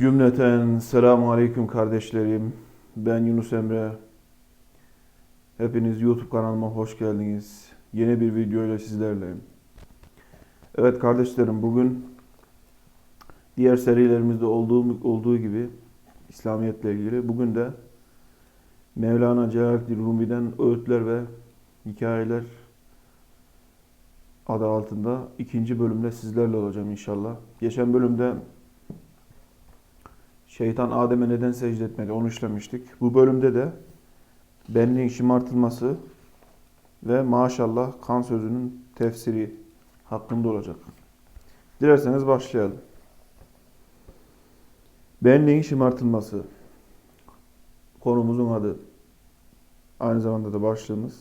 Cümleten selamun aleyküm kardeşlerim. Ben Yunus Emre. Hepiniz YouTube kanalıma hoş geldiniz. Yeni bir video ile sizlerleyim. Evet kardeşlerim bugün diğer serilerimizde olduğu, olduğu gibi İslamiyetle ilgili bugün de Mevlana Celaleddin Rumi'den öğütler ve hikayeler adı altında ikinci bölümde sizlerle olacağım inşallah. Geçen bölümde Şeytan Adem'e neden secde etmedi onu işlemiştik. Bu bölümde de benliğin şımartılması ve maşallah kan sözünün tefsiri hakkında olacak. Dilerseniz başlayalım. Benliğin şımartılması. Konumuzun adı. Aynı zamanda da başlığımız.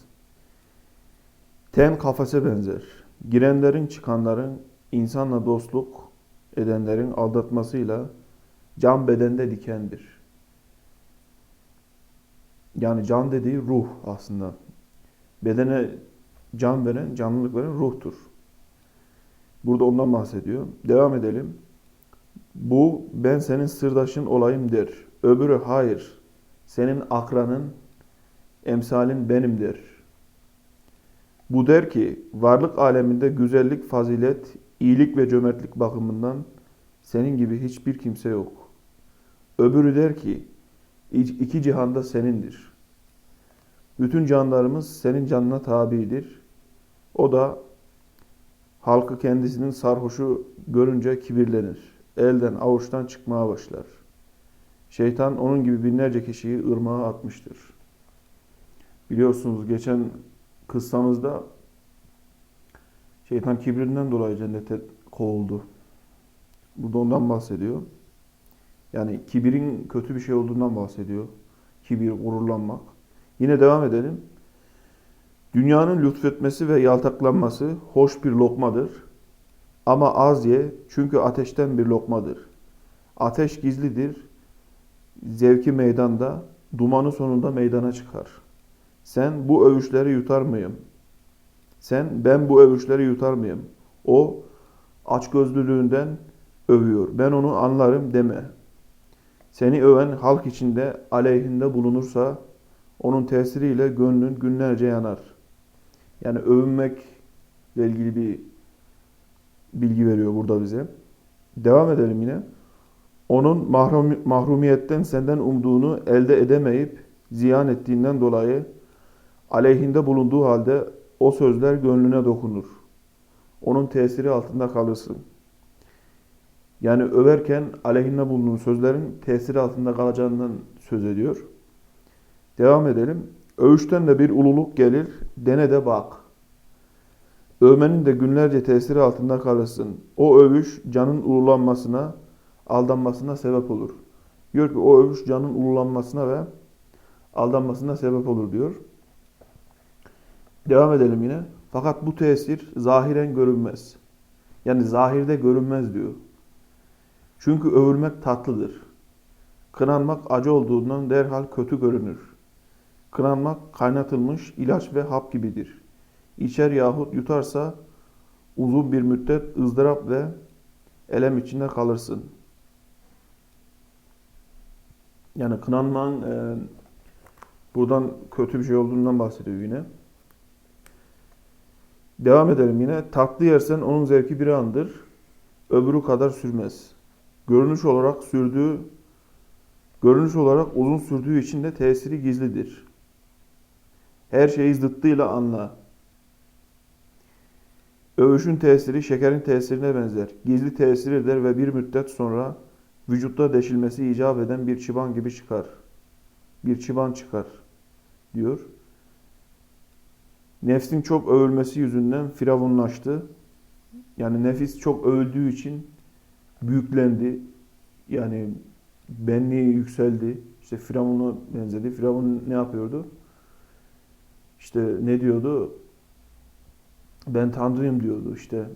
Ten kafese benzer. Girenlerin çıkanların insanla dostluk edenlerin aldatmasıyla can bedende dikendir. Yani can dediği ruh aslında. Bedene can veren, canlılık veren ruhtur. Burada ondan bahsediyor. Devam edelim. Bu ben senin sırdaşın olayım der. Öbürü hayır. Senin akranın, emsalin benim der. Bu der ki varlık aleminde güzellik, fazilet, iyilik ve cömertlik bakımından senin gibi hiçbir kimse yok. Öbürü der ki iki cihanda senindir. Bütün canlarımız senin canına tabidir. O da halkı kendisinin sarhoşu görünce kibirlenir. Elden avuçtan çıkmaya başlar. Şeytan onun gibi binlerce kişiyi ırmağa atmıştır. Biliyorsunuz geçen kıssamızda şeytan kibrinden dolayı cennete kovuldu. Burada ondan bahsediyor. Yani kibirin kötü bir şey olduğundan bahsediyor. Kibir, gururlanmak. Yine devam edelim. Dünyanın lütfetmesi ve yaltaklanması hoş bir lokmadır. Ama az ye çünkü ateşten bir lokmadır. Ateş gizlidir. Zevki meydanda, dumanı sonunda meydana çıkar. Sen bu övüşleri yutar mıyım? Sen ben bu övüşleri yutar mıyım? O açgözlülüğünden övüyor. Ben onu anlarım deme. Seni öven halk içinde aleyhinde bulunursa onun tesiriyle gönlün günlerce yanar. Yani övünmekle ilgili bir bilgi veriyor burada bize. Devam edelim yine. Onun mahrum, mahrumiyetten senden umduğunu elde edemeyip ziyan ettiğinden dolayı aleyhinde bulunduğu halde o sözler gönlüne dokunur. Onun tesiri altında kalırsın. Yani överken aleyhinde bulunduğun sözlerin tesiri altında kalacağından söz ediyor. Devam edelim. Övüşten de bir ululuk gelir, dene de bak. Övmenin de günlerce tesiri altında kalırsın. O övüş canın ululanmasına, aldanmasına sebep olur. Diyor ki o övüş canın ululanmasına ve aldanmasına sebep olur diyor. Devam edelim yine. Fakat bu tesir zahiren görünmez. Yani zahirde görünmez diyor. Çünkü övülmek tatlıdır. Kınanmak acı olduğundan derhal kötü görünür. Kınanmak kaynatılmış ilaç ve hap gibidir. İçer yahut yutarsa uzun bir müddet ızdırap ve elem içinde kalırsın. Yani kınanman e, buradan kötü bir şey olduğundan bahsediyor yine. Devam edelim yine. Tatlı yersen onun zevki bir andır. Öbürü kadar sürmez. Görünüş olarak sürdüğü görünüş olarak uzun sürdüğü için de tesiri gizlidir. Her şeyi zıttıyla anla. Övüşün tesiri şekerin tesirine benzer. Gizli tesir eder ve bir müddet sonra vücutta deşilmesi icap eden bir çıban gibi çıkar. Bir çıban çıkar diyor. Nefsin çok övülmesi yüzünden firavunlaştı. Yani nefis çok övüldüğü için büyüklendi. Yani benliği yükseldi. İşte Firavun'a benzedi. Firavun ne yapıyordu? İşte ne diyordu? Ben Tanrıyım diyordu. İşte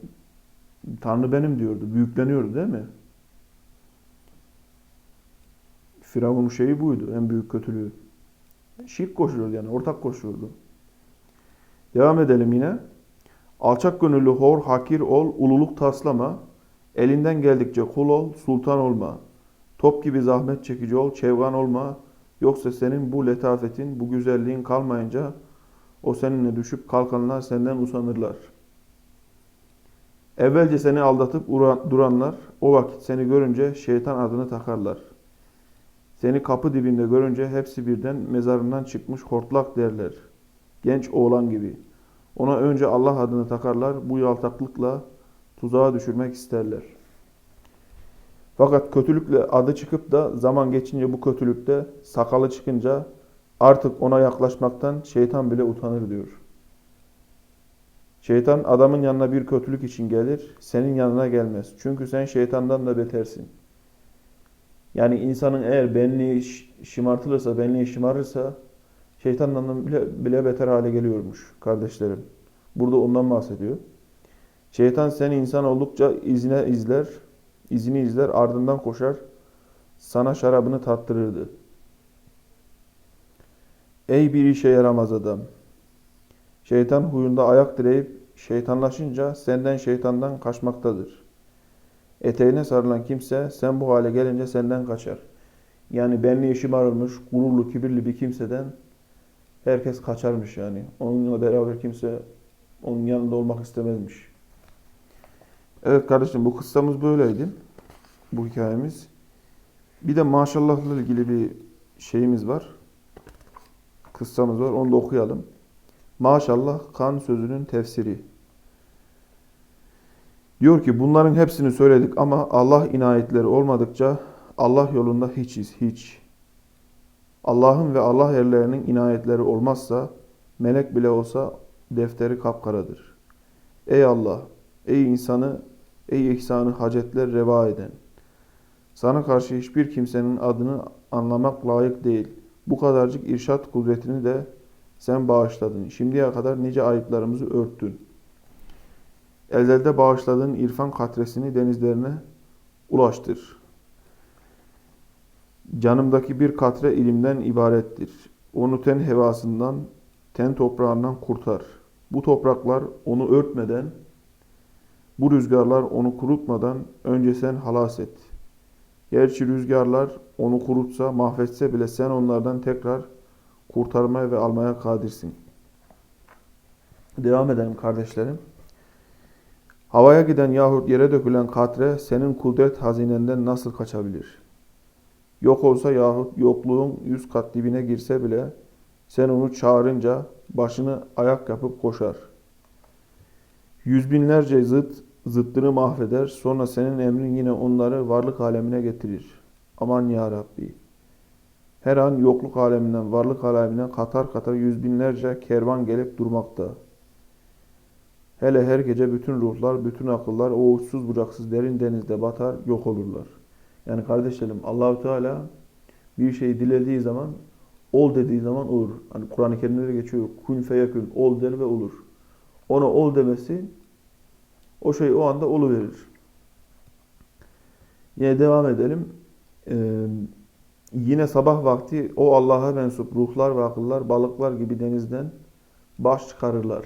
Tanrı benim diyordu. Büyükleniyordu değil mi? Firavun'un şeyi buydu. En büyük kötülüğü. Şirk koşuyordu yani. Ortak koşuyordu. Devam edelim yine. Alçak gönüllü hor, hakir ol, ululuk taslama. Elinden geldikçe kul ol, sultan olma. Top gibi zahmet çekici ol, çevgan olma. Yoksa senin bu letafetin, bu güzelliğin kalmayınca o seninle düşüp kalkanlar senden usanırlar. Evvelce seni aldatıp ura- duranlar o vakit seni görünce şeytan adını takarlar. Seni kapı dibinde görünce hepsi birden mezarından çıkmış hortlak derler. Genç oğlan gibi. Ona önce Allah adını takarlar, bu yaltaklıkla tuzağa düşürmek isterler. Fakat kötülükle adı çıkıp da zaman geçince bu kötülükte sakalı çıkınca artık ona yaklaşmaktan şeytan bile utanır diyor. Şeytan adamın yanına bir kötülük için gelir, senin yanına gelmez. Çünkü sen şeytandan da betersin. Yani insanın eğer benliği şımartılırsa, benliği şımarırsa şeytandan bile, bile beter hale geliyormuş kardeşlerim. Burada ondan bahsediyor. Şeytan seni insan oldukça izine izler, izini izler, ardından koşar, sana şarabını tattırırdı. Ey bir işe yaramaz adam! Şeytan huyunda ayak direyip şeytanlaşınca senden şeytandan kaçmaktadır. Eteğine sarılan kimse sen bu hale gelince senden kaçar. Yani benliği şımarılmış, gururlu, kibirli bir kimseden herkes kaçarmış yani. Onunla beraber kimse onun yanında olmak istemezmiş. Evet kardeşim bu kıssamız böyleydi. Bu hikayemiz. Bir de maşallahla ilgili bir şeyimiz var. Kıssamız var. Onu da okuyalım. Maşallah kan sözünün tefsiri. Diyor ki bunların hepsini söyledik ama Allah inayetleri olmadıkça Allah yolunda hiçiz, hiç. Allah'ın ve Allah erlerinin inayetleri olmazsa melek bile olsa defteri kapkaradır. Ey Allah, ey insanı, ey ihsanı hacetler reva eden. Sana karşı hiçbir kimsenin adını anlamak layık değil. Bu kadarcık irşat kudretini de sen bağışladın. Şimdiye kadar nice ayıplarımızı örttün. Ezelde bağışladığın irfan katresini denizlerine ulaştır. Canımdaki bir katre ilimden ibarettir. Onu ten hevasından, ten toprağından kurtar. Bu topraklar onu örtmeden, bu rüzgarlar onu kurutmadan önce sen halas et. Gerçi rüzgarlar onu kurutsa, mahvetse bile sen onlardan tekrar kurtarmaya ve almaya kadirsin. Devam edelim kardeşlerim. Havaya giden yahut yere dökülen katre senin kudret hazinenden nasıl kaçabilir? Yok olsa yahut yokluğun yüz kat dibine girse bile sen onu çağırınca başını ayak yapıp koşar. Yüz binlerce zıt zıttını mahveder. Sonra senin emrin yine onları varlık alemine getirir. Aman ya Rabbi. Her an yokluk aleminden varlık alemine katar katar yüz binlerce kervan gelip durmakta. Hele her gece bütün ruhlar, bütün akıllar o uçsuz bucaksız derin denizde batar, yok olurlar. Yani kardeşlerim Allahu Teala bir şeyi dilediği zaman ol dediği zaman olur. Hani Kur'an-ı Kerim'de de geçiyor. Kun feyekün ol der ve olur. Ona ol demesi o şey o anda oluverir. Yine devam edelim. Ee, yine sabah vakti o Allah'a mensup ruhlar ve akıllar balıklar gibi denizden baş çıkarırlar.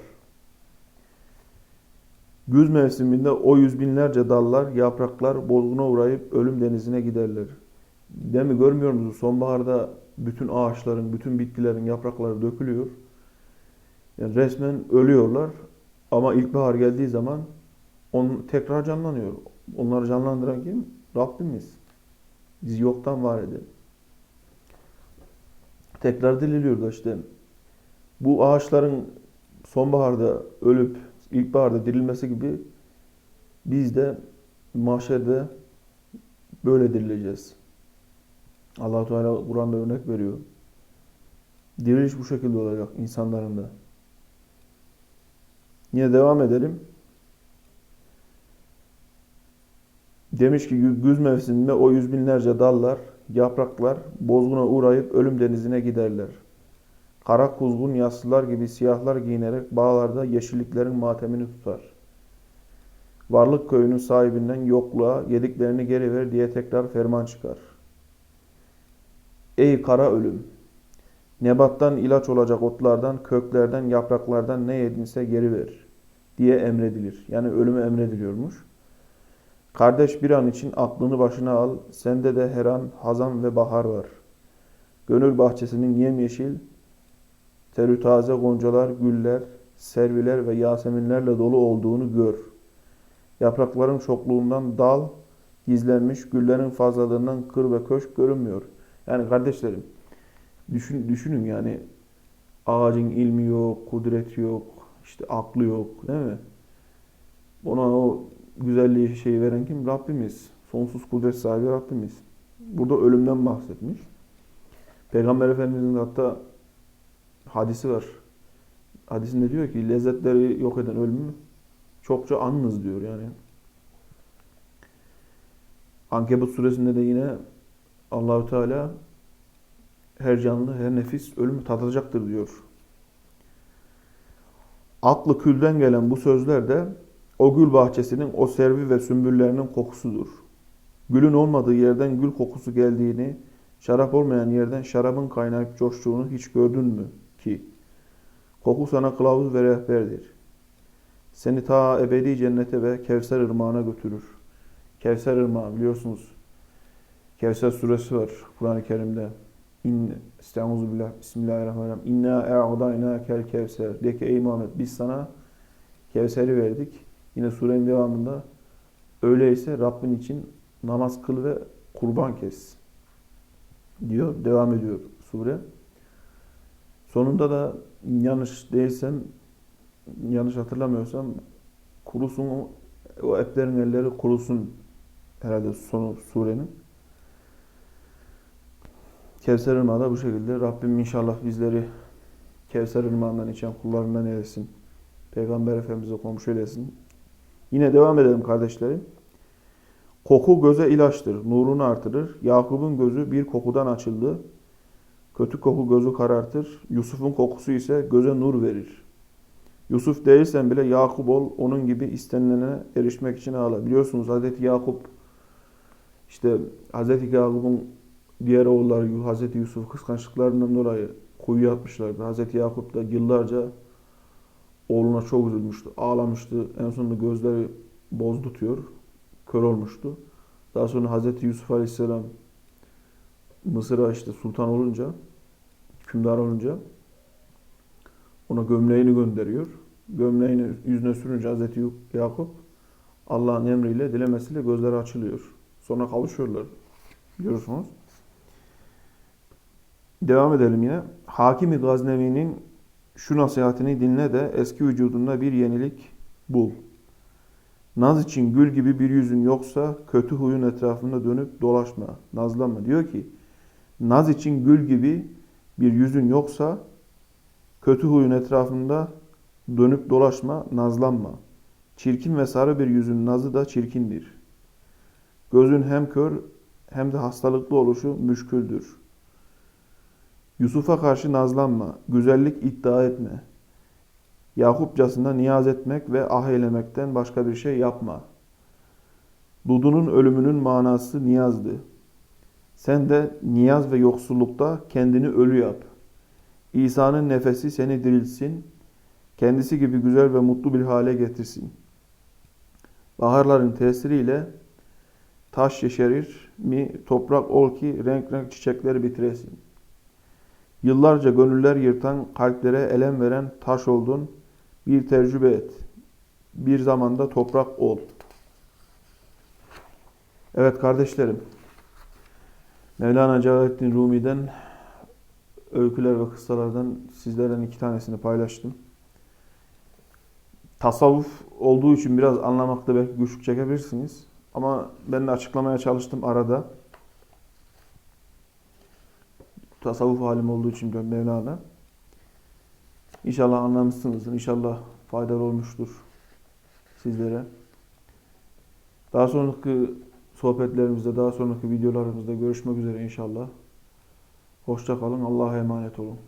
Güz mevsiminde o yüz binlerce dallar, yapraklar bozguna uğrayıp ölüm denizine giderler. Değil mi? Görmüyor musunuz? Sonbaharda bütün ağaçların, bütün bitkilerin yaprakları dökülüyor. Yani resmen ölüyorlar. Ama ilkbahar geldiği zaman on tekrar canlanıyor. Onları canlandıran kim? Rabbimiz. Bizi yoktan var eden. Tekrar diriliyor da işte. Bu ağaçların sonbaharda ölüp ilkbaharda dirilmesi gibi biz de mahşerde böyle dirileceğiz. allah Teala Kur'an'da örnek veriyor. Diriliş bu şekilde olacak insanların da. Yine devam edelim. Demiş ki güz mevsiminde o yüz binlerce dallar, yapraklar bozguna uğrayıp ölüm denizine giderler. Kara kuzgun yaslılar gibi siyahlar giyinerek bağlarda yeşilliklerin matemini tutar. Varlık köyünün sahibinden yokluğa yediklerini geri ver diye tekrar ferman çıkar. Ey kara ölüm! Nebattan ilaç olacak otlardan, köklerden, yapraklardan ne yedinse geri ver diye emredilir. Yani ölümü emrediliyormuş. Kardeş bir an için aklını başına al. Sende de her an hazan ve bahar var. Gönül bahçesinin yemyeşil, terü taze goncalar, güller, serviler ve yaseminlerle dolu olduğunu gör. Yaprakların çokluğundan dal gizlenmiş, güllerin fazlalığından kır ve köşk görünmüyor. Yani kardeşlerim, düşün, düşünün yani ağacın ilmi yok, kudreti yok, işte aklı yok değil mi? Ona o güzelliği şeyi veren kim? Rabbimiz. Sonsuz kudret sahibi Rabbimiz. Burada ölümden bahsetmiş. Peygamber Efendimizin hatta hadisi var. Hadisinde diyor ki lezzetleri yok eden ölümü çokça anınız diyor yani. Ankebut suresinde de yine Allahü Teala her canlı, her nefis ölümü tadacaktır diyor. Aklı külden gelen bu sözler de o gül bahçesinin o servi ve sümbüllerinin kokusudur. Gülün olmadığı yerden gül kokusu geldiğini, şarap olmayan yerden şarabın kaynayıp coştuğunu hiç gördün mü ki? Koku sana kılavuz ve rehberdir. Seni ta ebedi cennete ve Kevser ırmağına götürür. Kevser ırmağı biliyorsunuz. Kevser suresi var Kur'an-ı Kerim'de. İn, Estaizu billah, Bismillahirrahmanirrahim. İnna e'adayna kel kevser. De ki ey Muhammed biz sana Kevser'i verdik. Yine surenin devamında öyleyse Rabbin için namaz kıl ve kurban kes diyor. Devam ediyor sure. Sonunda da yanlış değilsem yanlış hatırlamıyorsam kurusun o eplerin elleri kurusun herhalde sonu surenin. Kevser Irmağı da bu şekilde. Rabbim inşallah bizleri Kevser Irmağı'ndan içen kullarından eylesin. Peygamber Efendimiz'e komşu eylesin. Yine devam edelim kardeşlerim. Koku göze ilaçtır, nurunu artırır. Yakup'un gözü bir kokudan açıldı. Kötü koku gözü karartır. Yusuf'un kokusu ise göze nur verir. Yusuf değilsen bile Yakup ol, onun gibi istenilene erişmek için ağla. Biliyorsunuz Hazreti Yakup, işte Hazreti Yakup'un diğer oğulları Hazreti Yusuf kıskançlıklarından dolayı kuyu atmışlardı. Hazreti Yakup da yıllarca oğluna çok üzülmüştü, ağlamıştı. En sonunda gözleri boz tutuyor, kör olmuştu. Daha sonra Hazreti Yusuf Aleyhisselam Mısır'a işte sultan olunca, hükümdar olunca ona gömleğini gönderiyor. Gömleğini yüzüne sürünce Hazreti Yakup Allah'ın emriyle dilemesiyle gözleri açılıyor. Sonra kavuşuyorlar. Biliyorsunuz. Devam edelim yine. Hakimi Gaznevi'nin şu nasihatini dinle de eski vücudunda bir yenilik bul. Naz için gül gibi bir yüzün yoksa kötü huyun etrafında dönüp dolaşma, nazlanma. Diyor ki, naz için gül gibi bir yüzün yoksa kötü huyun etrafında dönüp dolaşma, nazlanma. Çirkin ve sarı bir yüzün nazı da çirkindir. Gözün hem kör hem de hastalıklı oluşu müşküldür. Yusuf'a karşı nazlanma, güzellik iddia etme. Yakupcasına niyaz etmek ve ah eylemekten başka bir şey yapma. Dudunun ölümünün manası niyazdı. Sen de niyaz ve yoksullukta kendini ölü yap. İsa'nın nefesi seni dirilsin, kendisi gibi güzel ve mutlu bir hale getirsin. Baharların tesiriyle taş yeşerir mi toprak ol ki renk renk çiçekleri bitiresin. Yıllarca gönüller yırtan, kalplere elem veren taş oldun. Bir tecrübe et. Bir zamanda toprak ol. Evet kardeşlerim. Mevlana Celaleddin Rumi'den öyküler ve kıssalardan sizlerden iki tanesini paylaştım. Tasavvuf olduğu için biraz anlamakta belki güçlük çekebilirsiniz. Ama ben de açıklamaya çalıştım arada. Tasavvuf halim olduğu için diyorum Mevlana. İnşallah anlamışsınızdır. İnşallah faydalı olmuştur sizlere. Daha sonraki sohbetlerimizde, daha sonraki videolarımızda görüşmek üzere inşallah. Hoşça kalın. Allah'a emanet olun.